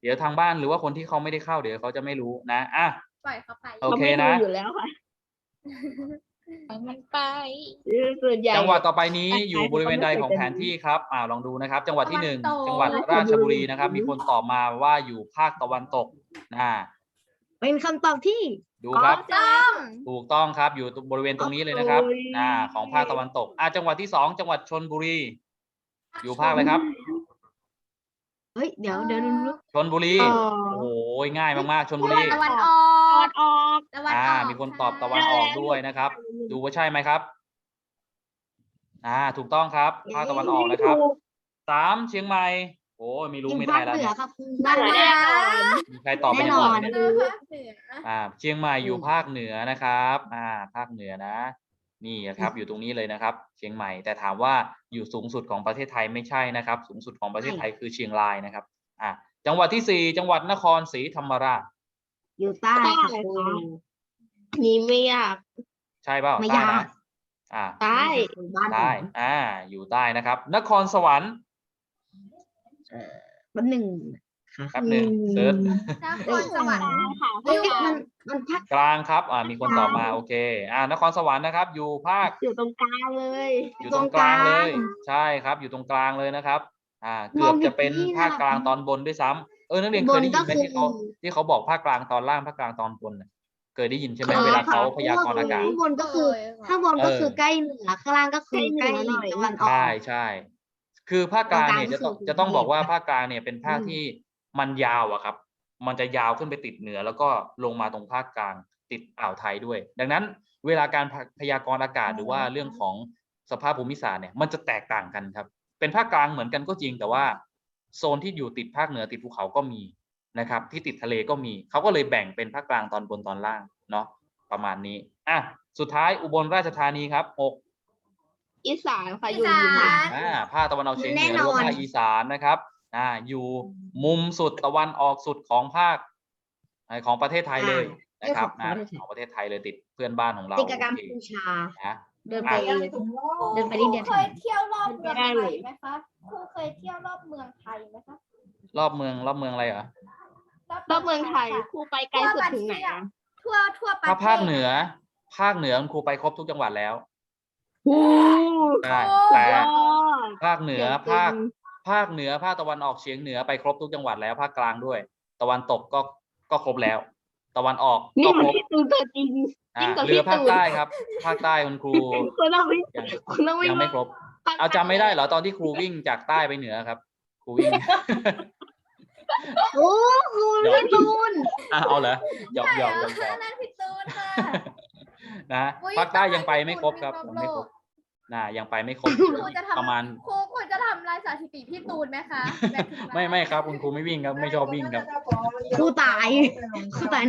เดี๋ยวทางบ้านหรือว่าคนที่เขาไม่ได้เข้าเดี๋ยวเขาจะไม่รู้นะอะ ปล่อยเขาไปโอเคนะ ขาไม่รู้อยู่แล้วค่ะมันไป ส่วนใหญ่ จังหวัดต่อไปนี้อะอยู่บริเวณใดของแผนที่ครับอ่าลองดูนะครับ จังหวัดที่หนึ่งตะวันตก จังหวัดราชบุรีนะครับ มีคนตอบมาว่าอยู่ภาคตะวันตกอ่าเป็นคำตอบที่ดูครับ ต้องถูกต้องครับ อยู่บริเวณตรงนี้เลยนะครับโอ้ยอ่าของภาคตะวันตกอ่าจังหวัดที่สองจังหวัดชนบุรี อยู่ภาคอะไรครับ เฮ้ย เดี๋ยวเดี๋ยวดูดูชนบุรี อ๋อ โอ้โหง่ายมากๆชนบุรี ตะวันอออกดออก ตะวันอ่าออกมีคนตอบตะวันออกด้วยนะครับ ดูว่าใช่ไหมครับ อ่า ถูกต้องครับภาคตะวันออกนะครับสามเชียงใหม่โอ้ยไม่รู้อยู่ไม่ภาได้คแล้วเหนือเนี่ยครับภาคเหนือแน่นอนมีใครตอบไปแน่ในนหมอดนไหมเออภาคเหนืออ่า เชียงใหม่อยู่อืมภาคเหนือนะครับ อ่า ภาคเหนือนะ นี่นะครับ อยู่ตรงนี้เลยนะครับ เชียงใหม่ แต่ถามว่าอยู่สูงสุดของประเทศไทยไม่ใช่นะครับ สูงสุดของประเทศไทยคือเชียงรายนะครับอ่าจังหวัดที่สี่จังหวัดนครศรีธรรมราช อยู่ใต้ค่ะครูนี่ไม่ยาก ใช่เปล่าไม่ใต้ยาก นะอ่าใต้บ้านใต้อ่า อยู่ใต้นะครับ นครสวรรค์บ้านหนึ่งค่ะ แป๊บหนึ่งเซิร์ชนครสวรรค์ค่ะเฮ้ยมันมันภาคกลางครับ อ่ามีคนตอบมาโอเค อ่านครสวรรค์นะครับ อยู่ภาคอยู่ตรงกลางเลย อยู่ตรงกลางเลย ใช่ครับ อยู่ตรงกลางเลยนะครับ อ่า เกือบจะเป็นภาคกลางตอนบนด้วยซ้ำเออนักเรียนเคยได้ยินไหมที่เขาที่เขาบอกภาคกลางตอนล่างภาคกลางตอนบนน่ะเคยได้ยินใช่ไหมเวลาเขาพยากรณ์อากาศข้างบนก็คือข้างบนก็คือใกล้เหนือข้างล่างก็คือใกล้ตะวันออกใช่ใช่คือภาคกลางเนี่ยตรจะงกลางต้องคือจะต้องบอกว่าเหนือภาคกลางเนี่ยเป็นภาคอืมที่ มันยาวอะครับ มันจะยาวขึ้นไปติดเหนือ แล้วก็ลงมาตรงภาคกลางติดอ่าวไทยด้วย ดังนั้นเวลาการพยากรณ์อากาศหรือว่าเรื่องของสภาพภูมิศาสตร์เนี่ยมันจะแตกต่างกันครับ เป็นภาคกลางเหมือนกันก็จริง แต่ว่าโซนที่อยู่ติดภาคเหนือติดภูเขาก็มีนะครับ ที่ติดทะเลก็มีเขาก็เลยแบ่งเป็นภาคกลางตอนบนตอนล่างเนาะประมาณนี้อะสุดท้ายอุบลราชธานีครับหกอีสานค่ะอีอยู่สาอยู่ไหนนอ่าภาคตะวันออกเฉียงเหนือแน่หนรืออนว่าภาคอีสานนะครับ อ่าอยู่มุมสุดตะวันออกสุดของภาคอ่าของประเทศไทยเลยนะครับอ่านะของประเทศไทยเลยติดเพื่อนบ้านของเราติดกับกัมโอเคพูชานะเดินไปอะเดินไปนิดเดียวเคถึยงเที่ยวรอบเมืองไม่ได้ไทเลยยไหมคะครูเคยเที่ยวรอบเมืองไทยไหมคะรอบเมืองรอบเมืองอะไรเหรอรอบเมืองไทยค่ะครูไปไกลสุดถึงไหนอะทั่วทั่วประเทศถ้าภาคเหนือ ภาคเหนือคุณครูไปครบทุกจังหวัดแล้วโอ้ใช่โอ้แต่ยอดภาคเหนือเก่งๆภาค ภาคเหนือภาคตะวันออกเฉียงเหนือไปครบทุกจังหวัดแล้วภาคกลางด้วย ตะวันตกก็ก็ครบแล้ว ตะวันออกนี่ก็มันครบพี่ตูนตัวจริงอ่ายิ่งกว่าเหลือพี่ภาคตูนใต้ครับ ภาคใต้คุณครูคนเราไม่ยังคนเราไม่ยังไม่ครบเอาจำไม่ได้เหรอตอนที่ครูวิ่งจากใต้ไปเหนือครับ ครูวิ่ง โอ้คุณพี่ตูนอะเอาเหรอหยอกหยอกหยอกหยอกนั่นพี่ตูนค่ะนะอุ๊ยภาคใต้ยังไปไม่ครบครับต้ยัองงให้ไม่คครรบบ นะยังไปไม่ครบครูจะทำประมาณครูควรจะทำลายสถิติพี่ตูนไหมคะแบบถึงไม่ไม่ครับ คุณครูไม่วิ่งครับ ไม่ชอบวิ่งครับครูตายครูตาย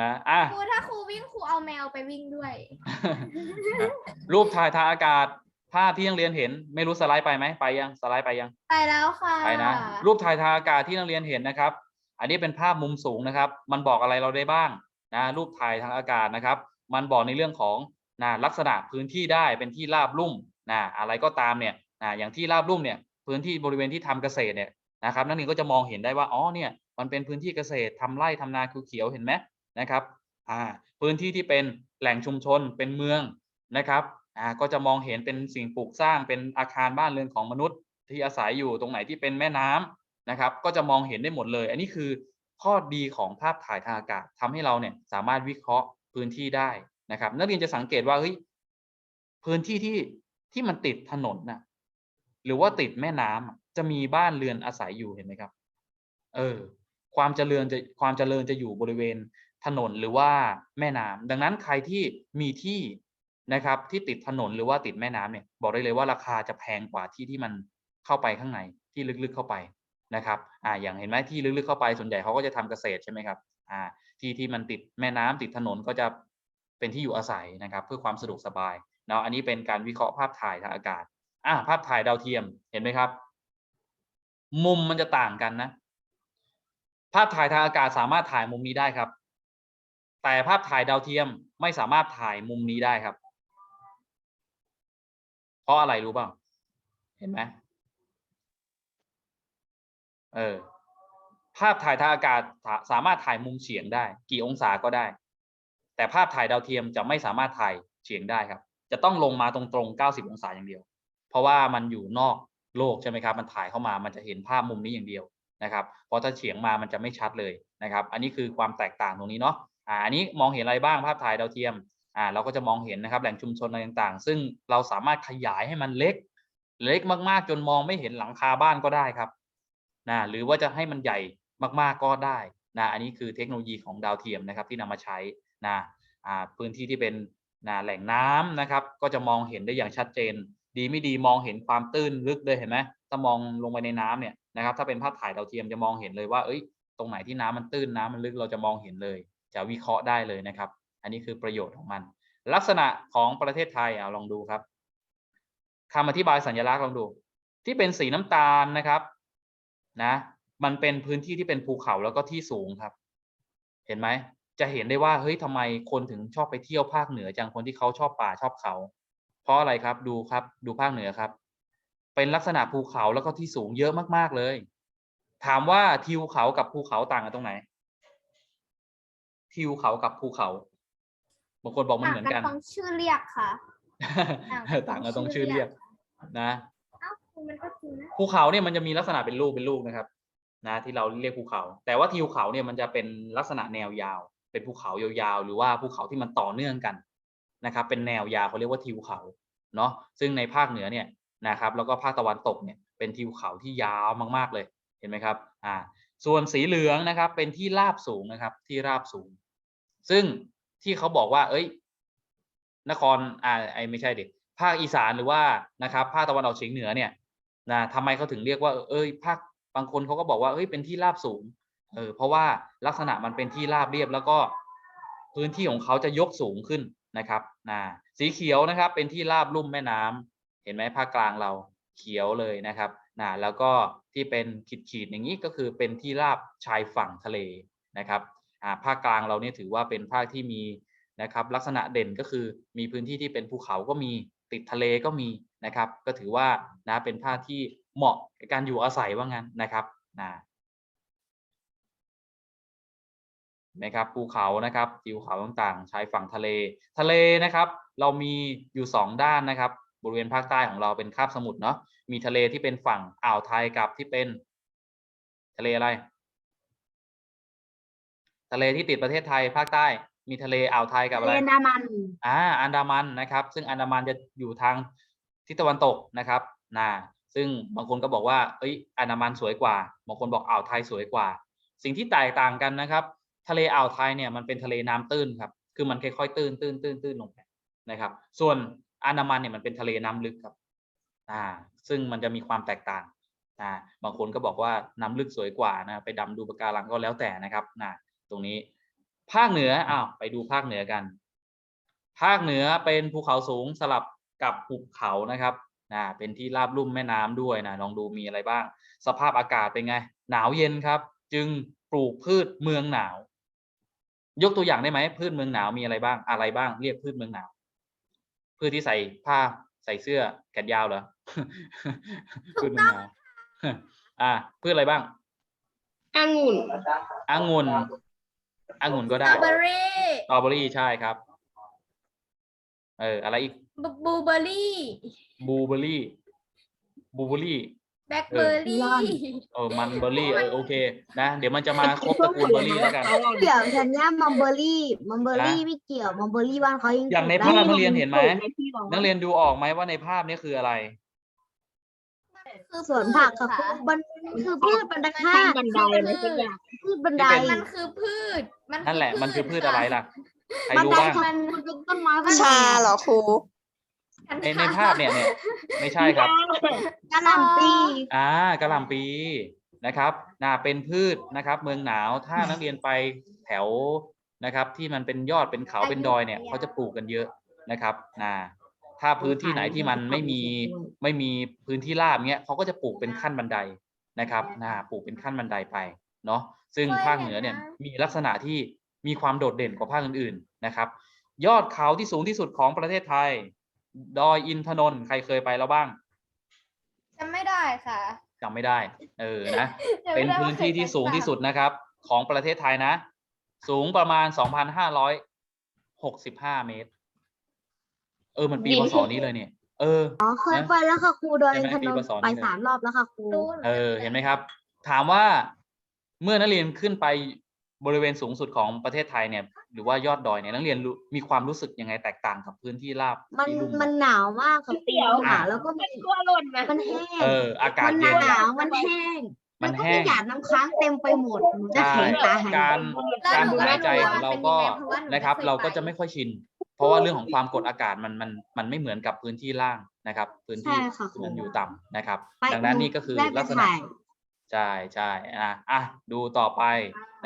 นะอะครูถ้าครูวิ่งครูเอาแมวไปวิ่งด้วย รูปถ่ายทางอากาศภาพที่นักเรียนเห็นไม่รู้สไลด์ไปไหมไปยังสไลด์ไปยัง ไปแล้วค่ะไปนะรูปถ่ายทางอากาศที่นักเรียนเห็นนะครับ อันนี้เป็นภาพมุมสูงนะครับ มันบอกอะไรเราได้บ้างนะรูปถ่ายทางอากาศนะครับ มันบอกในเรื่องของ นะลักษณะพื้นที่ได้เป็นที่ราบลุ่มนะอะไรก็ตามเนี่ยนะอย่างที่ราบลุ่มเนี่ยพื้นที่บริเวณที่ทำเกษตรเนี่ยนะครับนักเรียนก็จะมองเห็นได้ว่าอ๋อเนี่ยมันเป็นพื้นที่เกษตรทำไร่ทำนาคือเขียวเห็นไหมนะครับอ่าพื้นที่ที่เป็นแหล่งชุมชนเป็นเมืองนะครับอ่าก็จะมองเห็นเป็นสิ่งปลูกสร้างเป็นอาคารบ้านเรือนของมนุษย์ที่อาศัยอยู่ตรงไหนที่เป็นแม่น้ำนะครับ ก็จะมองเห็นได้หมดเลย อันนี้คือข้อดีของภาพถ่ายทางอากาศทำให้เราเนี่ยสามารถวิเคราะห์พื้นที่ได้ นะครับ นักเรียนจะสังเกตว่าเฮ้ยพื้นที่ที่ที่มันติดถนนน่ะหรือว่าติดแม่น้ำอะจะมีบ้านเรือนอาศัยอยู่เห็นไหมครับ เออ ความเจริญจะความเจริญจะอยู่บริเวณถนนหรือว่าแม่น้ำดังนั้นใครที่มีที่นะครับ ที่ติดถนนหรือว่าติดแม่น้ำเนี่ย บอกได้เลยว่าราคาจะแพงกว่าที่ที่มันเข้าไปข้างในที่ลึกๆเข้าไปนะครับ อ่า อย่างเห็นไหมที่ลึกๆเข้าไปส่วนใหญ่เขาก็จะทำเกษตรใช่ไหมครับ อ่า ที่ที่มันติดแม่น้ำติดถนนก็จะ เป็นที่อยู่อาศัยนะครับ เพื่อความสะดวกสบายเนาะอันนี้เป็นการวิเคราะห์ภาพถ่ายทางอากาศอ่าภาพถ่ายดาวเทียมเห็นไหมครับ มุมมันจะต่างกันนะ ภาพถ่ายทางอากาศสามารถถ่ายมุมนี้ได้ครับ แต่ภาพถ่ายดาวเทียมไม่สามารถถ่ายมุมนี้ได้ครับ เพราะอะไรรู้เปล่าเห็นไหมเออภาพถ่ายทางอากาศสามารถถ่ายมุมเฉียงได้ กี่องศาก็ได้ แต่ภาพถ่ายดาวเทียมจะไม่สามารถถ่ายเฉียงได้ครับ จะต้องลงมาตรงๆ 90 องศาอย่างเดียว เพราะว่ามันอยู่นอกโลกใช่ไหมครับ มันถ่ายเข้ามา มันจะเห็นภาพมุมนี้อย่างเดียวนะครับ เพราะถ้าเฉียงมา มันจะไม่ชัดเลยนะครับ อันนี้คือความแตกต่างตรงนี้เนาะ อ่า อันนี้มองเห็นอะไรบ้างภาพถ่ายดาวเทียม อ่า เราก็จะมองเห็นนะครับแหล่งชุมชนอะไรต่างๆ ซึ่งเราสามารถขยายให้มันเล็ก เล็กมากๆ จนมองไม่เห็นหลังคาบ้านก็ได้ครับ นะ หรือว่าจะให้มันใหญ่มากๆก็ได้นะ อันนี้คือเทคโนโลยีของดาวเทียมนะครับที่นำมาใช้ นะพื้นที่ที่เป็นนะแหล่งน้ำนะครับ ก็จะมองเห็นได้อย่างชัดเจน ดีไม่ดีมองเห็นความตื้นลึกเลยเห็นไหมถ้ามองลงไปในน้ำเนี่ยนะครับ ถ้าเป็นภาพถ่ายดาวเทียมจะมองเห็นเลยว่าเอ้ย ตรงไหนที่น้ำมันตื้นน้ำมันลึกเราจะมองเห็นเลย จะวิเคราะห์ได้เลยนะครับ อันนี้คือประโยชน์ของมัน ลักษณะของประเทศไทยเอาลองดูครับคำอธิบายสัญลักษณ์ลองดู ที่เป็นสีน้ำตาลนะครับนะ มันเป็นพื้นที่ที่เป็นภูเขาแล้วก็ที่สูงครับ เห็นไหม จะเห็นได้ว่าเฮ้ยทำไมคนถึงชอบไปเที่ยวภาคเหนือจังคนที่เขาชอบป่าชอบเขา เพราะอะไรครับดูครับ ดูภาคเหนือครับ เป็นลักษณะภูเขาแล้วก็ที่สูงเยอะมากๆเลย ถามว่าทิวเขากับภูเขาต่างกันตรงไหน ทิวเขากับภูเขาบางคนบอกมันเหมือนกันตรงชื่อเรียกค่ะ ต่างกันตรงชื่อเรียก นะเอ้ามันก็จริงนะภูเขาเนี่ยมันจะมีลักษณะเป็นลูกเป็นลูกนะครับนะที่เราเรียกภูเขา แต่ว่าทิวเขาเนี่ยมันจะเป็นลักษณะแนวยาว เป็นภูเขายาวๆ หรือว่าภูเขาที่มันต่อเนื่องกันนะครับ เป็นแนวยาวเขาเรียกว่าทิวเขาเนาะซึ่งในภาคเหนือเนี่ยนะครับ แล้วก็ภาคตะวันตกเนี่ยเป็นทิวเขาที่ยาวมากๆเลยเห็นไหมครับอ่าส่วนสีเหลืองนะครับ เป็นที่ราบสูงนะครับ ที่ราบสูง ซึ่งที่เขาบอกว่า เอ้ย นครอ่าไอไม่ใช่ดิภาคอีสานหรือว่านะครับภาคตะวันออกเฉียงเหนือเนี่ยนะทำไมเขาถึงเรียกว่า เอ้ยภาคบางคนเขาก็บอกว่าเอ้ยเป็นที่ราบสูง เออเพราะว่าลักษณะมันเป็นที่ราบเรียบแล้วก็พื้นที่ของเขาจะยกสูงขึ้นนะครับนะสีเขียวนะครับเป็นที่ราบลุ่มแม่น้ำเห็นไหมภาคกลางเราเขียวเลยนะครับนะแล้วก็ที่เป็นขีดๆอย่างนี้ก็คือเป็นที่ราบชายฝั่งทะเลนะครับอ่าภาคกลางเราเนี่ยถือว่าเป็นภาคที่มีนะครับลักษณะเด่นก็คือมีพื้นที่ที่เป็นภูเขาก็มีติดทะเลก็มีนะครับ ก็ถือว่านะเป็นภาคที่เหมาะกับการอยู่อาศัยว่างั้นนะครับนะ นะครับภูเขานะครับทิวเขาต่างๆ ชายฝั่งทะเล ทะเลนะครับ เรามีอยู่สองด้านนะครับ บริเวณภาคใต้ของเราเป็นคาบสมุทรเนาะมีทะเลที่เป็นฝั่งอ่าวไทยกับที่เป็น ทะเลอะไร ทะเลที่ติดประเทศไทยภาคใต้ มีทะเลอ่าวไทยกับอะไรเรนดามันอ่าอันดามันนะครับ ซึ่งอันดามันจะอยู่ทางทิศตะวันตกนะครับนะซึ่งบางคนก็บอกว่า เอ้ยอันดามันสวยกว่าบางคนบอกอ่าวไทยสวยกว่า สิ่งที่แตกต่างกันนะครับ ทะเลอ่าวไทยเนี่ยมันเป็นทะเลน้ำตื้นครับ คือมันค่อยๆตื้นตื้นตื้นตื้นลงไปนะครับ ส่วนอันดามันเนี่ยมันเป็นทะเลน้ำลึกครับ อ่า ซึ่งมันจะมีความแตกต่าง อ่า บางคนก็บอกว่าน้ำลึกสวยกว่านะไปดำดูปะการังก็แล้วแต่นะครับนะตรงนี้ภาคเหนืออ้าวไปดูภาคเหนือกัน ภาคเหนือเป็นภูเขาสูงสลับกับหุบเขานะครับนะเป็นที่ราบลุ่มแม่น้ำด้วยนะลองดูมีอะไรบ้าง สภาพอากาศเป็นไง หนาวเย็นครับ จึงปลูกพืชเมืองหนาว ยกตัวอย่างได้ไหมพืชเมืองหนาวมีอะไรบ้างอะไรบ้าง เรียกพืชเมืองหนาวพืชที่ใส่ผ้าใส่เสื้อแขนยาวเหรอพืชเมืองหนาวอ่าพืชอะไรบ้างองุ่นองุ่นองุ่นก็สตได้รอเบอรี่สตรอเบอรี่ใช่ครับ เอออะไรอีกบลูเบอรี่บลูเบอรี่บลูเบอรี่ แบล็คเบอร์รี่เออมันเบอร์รี่เออโอเคนะเดี๋ยวมันจะมาครบตระกูลเบอร์รี่แล้วกัน เกี่ยวฉันเนี่ยมัมเบอรี่มัมเบอรี่ไม่เกี่ยวมัมเบอรี่บ้านเขายังอย่างในปลูกภาพได้นักเรียนเห็นไหมในที่เรานักเรียนดูออกไหมว่าในภาพนี้คืออะไรคือสวนผักกับพืชบันคือพืชบันไดข้างบันไดอะไรสักอย่างพืชบันไดที่เป็นมันคือพืชมันนั่นแหละมันคือพืชอะไรล่ะใครบันรู้ไดบ้างมันมันเป็นต้นไม้บันไดชาเหรอครู ในในภาพเนี่ยเนี่ยไม่ใช่ครับกะหล่ำปีอ่ากะหล่ำปีนะครับน่าเป็นพืชนะครับ เมืองหนาวถ้านักเรียนไปแถวนะครับ ที่มันเป็นยอดเป็นเขาเป็นดอยเนี่ยเขาจะปลูกกันเยอะนะครับนะถ้าพื้นที่ไหนที่มันไม่มีไม่มีพื้นที่ราบเงี้ยเขาก็จะปลูกเป็นขั้นบันไดนะครับนะปลูกเป็นขั้นบันไดไปเนาะซึ่งภาคเหนือเนี่ยมีลักษณะที่มีความโดดเด่นกว่าภาคอื่นๆนะครับ ยอดเขาที่สูงที่สุดของประเทศไทย ดอยอินทนนท์ใครเคยไปแล้วบ้างจำไม่ได้ค่ะจำไม่ได้ เออนะยังเป็ไม่นได้พื้นที่ที่สูงที่สุดนะครับ ของประเทศไทยนะ สูงประมาณ 2,565 เมตร เออ มันปีบินพศนี้เลยเนี่ย เอออ๋อเคยไปแล้วค่ะครูโดยใช่ไหมอินทปีนนพท์ศนี้ไปเลยสามรอบแล้วค่ะครูตูนเออ เห็นไหมครับ ถามว่าเมื่อนักเรียนขึ้นไป บริเวณสูงสุดของประเทศไทยเนี่ยหรือว่ายอดดอยเนี่ยนักเรียนรู้มีความรู้สึกยังไงแตกต่างกับพื้นที่ราบมันที่ลุ่มมันหนาวมากค่ะครูเดี๋ยวหนาวแล้วก็มัมันนกลัวหล่นนะมันแห้งเอออากาศมันเย็น หนาวมันแห้งมัมันนก็แห้มีงหยาดน้ำค้างเต็มไปหมดหนูจะใช่แข็งตาหาย การแล้วการหนูหายใจไม่ของเราว่ก็ป็ยังไงเพราะว่าหนูนะครับไม่เราก็ไปจะไม่ค่อยชิน เพราะว่าเรื่องของความกดอากาศมันมันมันไม่เหมือนกับพื้นที่ล่างนะครับ พื้นที่ใช่ค่ะครูมันอยู่ต่ำนะครับ ไปดังนั้นนี่ก็คือได้ไปลักษณะถ่าย ใช่ใช่อะอะดูต่อไป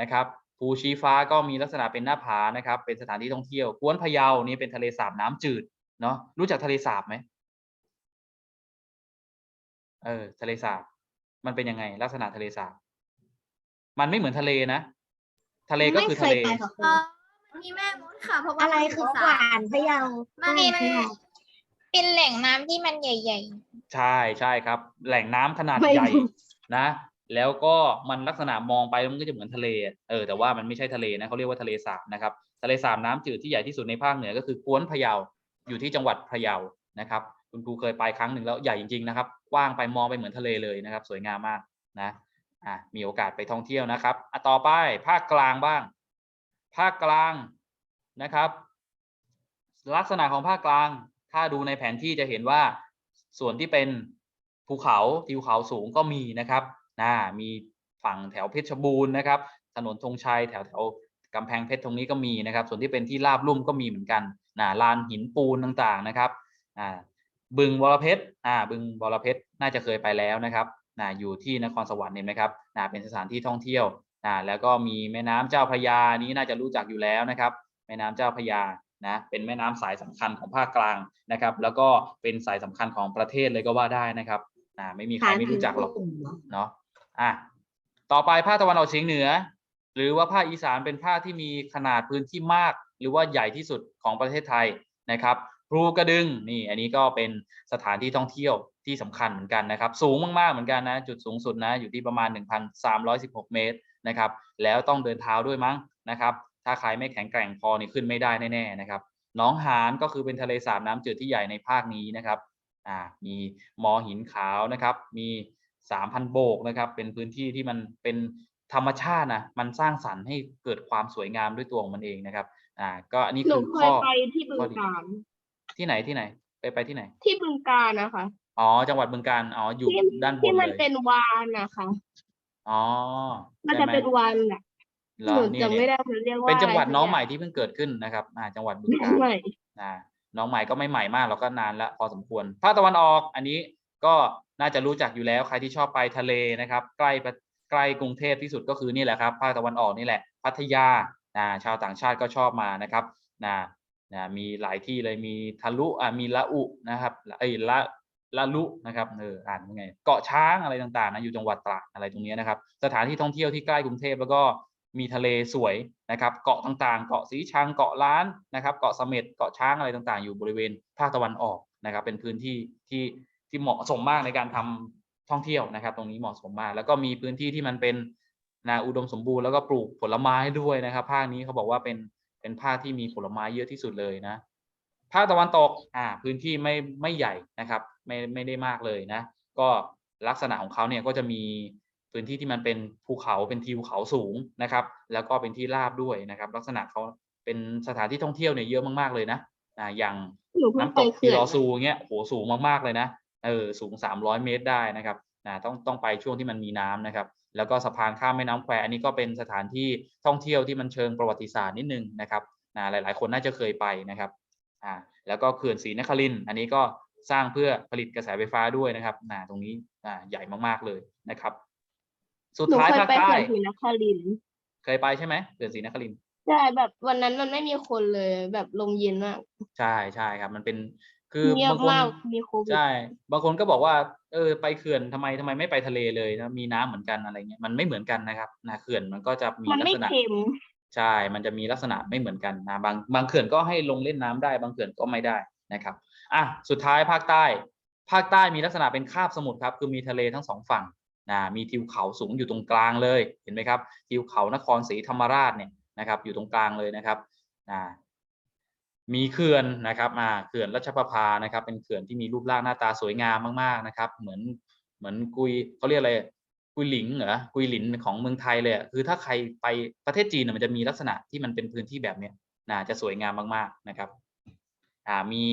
นะครับ ภูชีฟ้าก็มีลักษณะเป็นหน้าผานะครับ เป็นสถานที่ท่องเที่ยวกวนพะเยานี่เป็นทะเลสาบน้ำจืดเนาะรู้จักทะเลสาบไหมเออทะเลสาบ มันเป็นยังไง ลักษณะทะเลสาบ มันไม่เหมือนทะเลนะ ทะเลก็คือทะเลไม่เคยไปค่ะครูเออมีแม่มดค่ะ เพราะว่าอะไรคือหวานพะเยามันไม่มีใช่เป็นแหล่งน้ำที่มันใหญ่ใช่ใช่ครับ แหล่งน้ำขนาดไม่ใหญ่รู้นะ แล้วก็มันลักษณะมองไปมันก็จะเหมือนทะเลเออแต่ว่ามันไม่ใช่ทะเลนะเขาเรียกว่าทะเลสาบนะครับทะเลสาบน้ำจืดที่ใหญ่ที่สุดในภาคเหนือก็คือกวนพะเยาอยู่ที่จังหวัดพะเยานะครับคุณครูเคยไปครั้งหนึ่งแล้วใหญ่จริงๆนะครับกว้างไปมองไปเหมือนทะเลเลยนะครับ สวยงามมากนะอะมีโอกาสไปท่องเที่ยวนะครับอะต่อไปภาคกลางบ้าง ภาคกลางนะครับ ลักษณะของภาคกลาง ถ้าดูในแผนที่จะเห็นว่าส่วนที่เป็นภูเขาทิวเขาสูงก็มีนะครับ นะมีฝั่งแถวเพชรบูรณ์นะครับ ถนนธงชัยแถวแถวกำแพงเพชรตรงนี้ก็มีนะครับ ส่วนที่เป็นที่ราบลุ่มก็มีเหมือนกันนะลานหินปูนต่างๆนะครับอ่าบึงบรเพชรอ่าบึงบรเพชรน่าจะเคยไปแล้วนะครับนะอยู่ที่นครสวรรค์เห็นไหมครับนะเป็นสถานที่ท่องเที่ยวนะแล้วก็มีแม่น้ำเจ้าพระยานี้น่าจะรู้จักอยู่แล้วนะครับ แม่น้ำเจ้าพระยานะเป็นแม่น้ำสายสำคัญของภาคกลางนะครับ แล้วก็เป็นสายสำคัญของประเทศเลยก็ว่าได้นะครับอ่าไม่มีใครไม่รู้จักหรอกเนาะ อะต่อไปภาคตะวันออกเฉียงเหนือ หรือว่าภาคอีสานเป็นภาคที่มีขนาดพื้นที่มาก หรือว่าใหญ่ที่สุดของประเทศไทยนะครับภูกระดึงนี่อันนี้ก็เป็นสถานที่ท่องเที่ยวที่สำคัญเหมือนกันนะครับ สูงมากๆเหมือนกันนะ จุดสูงสุดนะอยู่ที่ประมาณ 1,316 เมตรนะครับ แล้วต้องเดินเท้าด้วยมั้งนะครับ ถ้าใครไม่แข็งแกร่งพอนี่ขึ้นไม่ได้แน่ๆนะครับหนองหานก็คือเป็นทะเลสาบน้ำจืดที่ใหญ่ในภาคนี้นะครับอ่ามีมอหินขาวนะครับ มี สามพันโบกนะครับ เป็นพื้นที่ที่มันเป็นธรรมชาตินะมันสร้างสรรค์ให้เกิดความสวยงามด้วยตัวของมันเองนะครับ อ่า ก็อันนี้หนูคือเคข้ยอไปที่บึงข้อดีการที่ไหนที่ไหน ไปไปที่ไหน ที่บึงการนะคะ อ๋อ จังหวัดบึงการอ๋ออยู่ที่ด้านบที่นมันเลยเป็นวานนะคะอ๋อมันใช่จะไหมเป็นวานอะเหรหอนูนี่จะนี่ไม่ได้มันเรียกว่าเป็นจังหวัดะไรน้องสักใหม่ย่าที่เพิ่งเกิดขึ้นนะครับ อ่า จังหวัดบึงน้กาองฬใหม่อ่าน้องใหม่ก็ไม่ใหม่มากเราก็นานละพอสมควรภาคตะวันออกอันนี้ก็ น่าจะรู้จักอยู่แล้วใครที่ชอบไปทะเลนะครับ ใกล้ใกล้กรุงเทพที่สุดก็คือนี่แหละครับภาคตะวันออกนี่แหละพัทยาอ่าชาวต่างชาติก็ชอบมานะครับนะนะมีหลายที่เลยมีทะลุอ่ามีละอุนะครับเอ้ละละลุนะครับเอออ่านยังไง เกาะช้างอะไรต่างๆนะอยู่จังหวัดตราดอะไรตรงเนี้ยนะครับ สถานที่ท่องเที่ยวที่ใกล้กรุงเทพแล้วก็มีทะเลสวยนะครับ เกาะต่างๆ เกาะสีชังเกาะล้านนะครับ เกาะเสม็ดเกาะช้างอะไรต่างๆ อยู่บริเวณภาคตะวันออกนะครับ เป็นพื้นที่ที่ ที่เหมาะสมมากในการทำท่องเที่ยวนะครับ ตรงนี้เหมาะสมมาก แล้วก็มีพื้นที่ที่มันเป็นนาอุดมสมบูรณ์แล้วก็ปลูกผลไม้ด้วยนะครับ ภาคนี้เขาบอกว่าเป็นเป็นภาคที่มีผลไม้เยอะที่สุดเลยนะ ภาคตะวันตกอ่าพื้นที่ไม่ไม่ใหญ่นะครับ ไม่ไม่ได้มากเลยนะ ก็ลักษณะของเขาเนี่ยก็จะมีพื้นที่ที่มันเป็นภูเขาเป็นทิวเขาสูงนะครับ แล้วก็เป็นที่ราบด้วยนะครับ ลักษณะเขาเป็นสถานที่ท่องเที่ยวเนี่ยเยอะมากๆเลยนะอ่าอย่างหนูเพิ่งน้ำไปตกทีเขื่อนรอซูเงี้ยโหสูงมากๆเลยนะ เออสูง 300 เมตรได้นะครับนะต้องต้องไปช่วงที่มันมีน้ำนะครับ แล้วก็สะพานข้ามแม่น้ำแควอันนี้ก็เป็นสถานที่ท่องเที่ยวที่มันเชิงประวัติศาสตร์นิดนึงนะครับนะหลาย ๆ คนน่าจะเคยไปนะครับอ่าแล้วก็เขื่อนศรีนครินทร์อันนี้ก็สร้างเพื่อผลิตกระแสไฟฟ้าด้วยนะครับนะตรงนี้อ่าใหญ่มากๆเลยนะครับ สุดหนูท้ายเคยภาคไปใต้เขื่อนศรีนครินทร์เคยไปใช่ไหมเขื่อนศรีนครินทร์ ใช่แบบวันนั้นมันไม่มีคนเลยแบบลมเย็นมาก ใช่ใช่ครับ มันเป็นคือเงียบบางคนมากมีโควิดใช่บางคนก็บอกว่า เออ ไปเขื่อนทำไมทำไมไม่ไปทะเลเลยนะมีน้ำเหมือนกันอะไรเงี้ยมันไม่เหมือนกันนะครับนะเขื่อนมันก็จะมีมันลักไม่ษณะ เค็มใช่ มันจะมีลักษณะไม่เหมือนกันนะบางบางเขื่อนก็ให้ลงเล่นน้ำได้บางเขื่อนก็ไม่ได้นะครับ อะสุดท้ายภาคใต้ ภาคใต้มีลักษณะเป็นคาบสมุทรครับ คือมีทะเลทั้งสองฝั่งนะมีทิวเขาสูงอยู่ตรงกลางเลยเห็นไหมครับทิวเขานครศรีธรรมราชเนี่ย นะครับ อยู่ตรงกลางเลยนะครับนะมีเขื่อนนะครับอ่าเขื่อนรัชประภานะครับ เป็นเขื่อนที่มีรูปร่างหน้าตาสวยงามมากๆนะครับ เหมือนเหมือนกุยเขาเรียกอะไรกุยหลิงเหรอกุยหลินของเมืองไทยเลยอะคือถ้าใครไปประเทศจีนน่ะมันจะมีลักษณะที่มันเป็นพื้นที่แบบเนี้ยนะจะสวยงามมากๆนะครับอ่ามี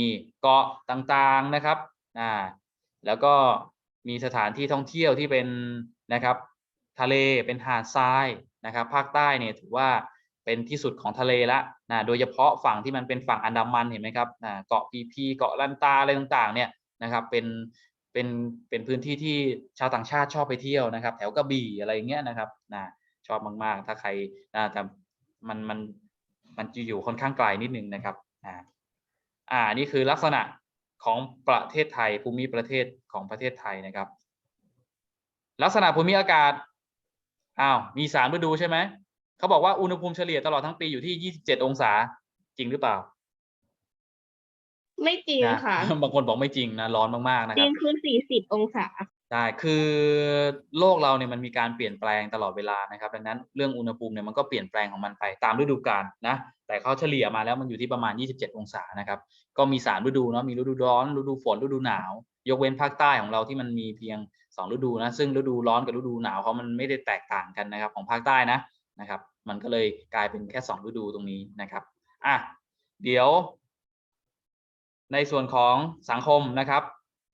เกาะต่างๆนะครับอ่าแล้วก็มีสถานที่ท่องเที่ยวที่เป็นนะครับ ทะเลเป็นหาดทรายนะครับ ภาคใต้เนี่ยถือว่า เป็นที่สุดของทะเลละนะโดยเฉพาะฝั่งที่มันเป็นฝั่งอันดามันเห็นไหมครับอ่าเกาะพีพีเกาะลันตาอะไรต่างๆเนี่ยนะครับเป็นเป็นเป็นพื้นที่ที่ชาวต่างชาติชอบไปเที่ยวนะครับ แถวกระบี่อะไรเงี้ยนะครับนะชอบมากๆ ถ้าใครนะแต่มันมันมันจะอยู่ค่อนข้างไกลนิดนึงนะครับอ่าอ่านี่คือลักษณะของประเทศไทยภูมิประเทศของประเทศไทยนะครับ ลักษณะภูมิอากาศอ้าวมีสามฤดูใช่ไหม เขาบอกว่าอุณหภูมิเฉลี่ยตลอดทั้งปีอยู่ที่ 27 องศา จริงหรือเปล่าไม่จริงนะค่ะ บางคนบอกไม่จริงนะร้อนมากๆนะจคริรับงคือสี่สิบองศา ใช่คือโลกเราเนี่ยมันมีการเปลี่ยนแปลงตลอดเวลานะครับดังนั้นเรื่องอุณหภูมิเนี่ยมันก็เปลี่ยนแปลงของมันไปตามฤดูกาลนะ แต่เขาเฉลี่ยมาแล้วมันอยู่ที่ประมาณ 27 องศานะครับ ก็มีสามฤดูเนาะมีฤดูร้อนฤดูฝนฤดูหนาว ยกเว้นภาคใต้ของเราที่มันมีเพียงสองฤดูนะซึ่งฤดูร้อนกับฤดูหนาวเขามันไม่ได้แตกต่างกันนะครับของภาคใต้นะ นะครับ มันก็เลยกลายเป็นแค่สองฤดูตรงนี้นะครับอะเดี๋ยว ในส่วนของสังคมนะครับ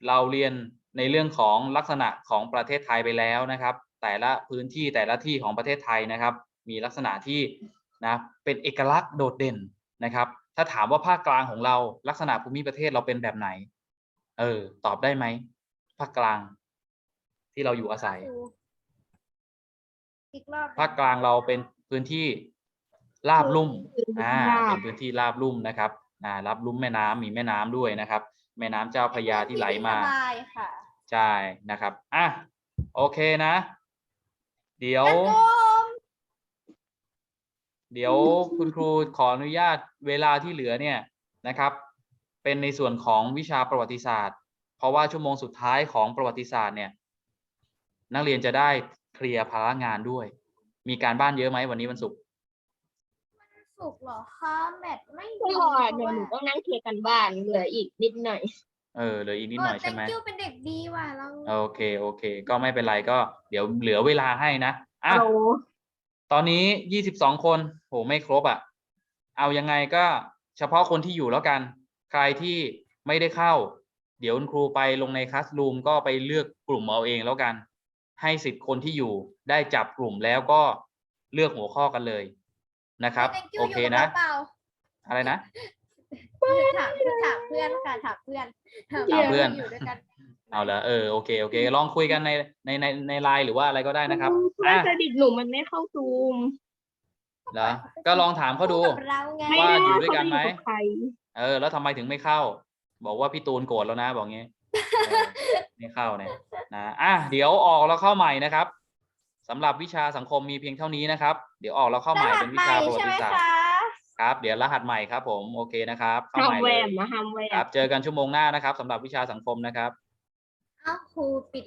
เราเรียนในเรื่องของลักษณะของประเทศไทยไปแล้วนะครับ แต่ละพื้นที่แต่ละที่ของประเทศไทยนะครับ มีลักษณะที่นะเป็นเอกลักษณ์โดดเด่นนะครับ ถ้าถามว่าภาคกลางของเราลักษณะภูมิประเทศเราเป็นแบบไหน เออ ตอบได้ไหมภาคกลางที่เราอยู่อาศัย อีกรอบภาคกลางเราเป็นพื้นที่ราบลุ่มอ่าราบเป็นพื้นที่ราบลุ่มนะครับอ่ารับลุ่มแม่น้ำมีแม่น้ำด้วยนะครับ แม่น้ำเจ้าพระยาที่ไหลมาสบายค่ะใช่นะครับอะโอเคนะ เดี๋ยวกระโดมเดี๋ยวคุณครูขออนุญาตเวลาที่เหลือเนี่ยนะครับ เป็นในส่วนของวิชาประวัติศาสตร์ เพราะว่าชั่วโมงสุดท้ายของประวัติศาสตร์เนี่ย นักเรียนจะได้ เคลียร์ภาระงานด้วย มีการบ้านเยอะไหมวันนี้วันศุกร์สุกร์เหรอคะแมทไม่ก็รอเดี๋ยวหนูต้องนั่งเคลียร์กันบ้านเหลืออีกนิดหน่อย เออเหลืออีกนิดหน่อยใช่ไหมเออ thank you เป็นเด็กดีว่ะเราโอเคโอเค ก็ไม่เป็นไรก็เดี๋ยวเหลือเวลาให้นะอะเราตอนนี้ยี่สิบสองคนโหไม่ครบอะ่ะ เอายังไงก็เฉพาะคนที่อยู่แล้วกัน ใครที่ไม่ได้เข้า เดี๋ยวคุณครูไปลงในคลาสรูมก็ไปเลือกกลุ่มเอาเองแล้วกัน ให้สิทธิ์คนที่อยู่ได้จับกลุ่มแล้วก็เลือกหัวข้อกันเลยนะครับ thank you โอเคยู่กับนะราเปล่าอะไรนะ ถามถามเพื่อนค่ะถามเพื่อนถามเพื่อนอยู่ด้วยกัน เอาละเออโอเคโอเค ลองคุยกันในในในในไลน์หรือว่าอะไรก็ได้นะครับเพื่อนอะสนิทหนูมันไม่เข้าซูมเหรอก็ลองถามเขาดู กับเราไงว่าอยู่ด้วยกันไหม เขาปอยู่บใคร เออ แล้วทำไมถึงไม่เข้า บอกว่าพี่ตูนโกรธแล้วนะ บอกงี้เออ ไม่เข้าเนี่ยนะอะเดี๋ยวออกแล้วเข้าใหม่นะครับสำหรับวิชาสังคมมีเพียงเท่านี้นะครับ เดี๋ยวออกแล้วเข้าใหม่เป็นวิชาประวัใช่ไหมติศาสตร์คะครับ เดี๋ยวรหัสใหม่ครับ ผมโอเคนะครับเข้าห้าใหมม่แวเลยมนะห้ามแวครัมบเจอกันชั่วโมงหน้านะครับสำหรับวิชาสังคมนะครับอ้าวครูปิด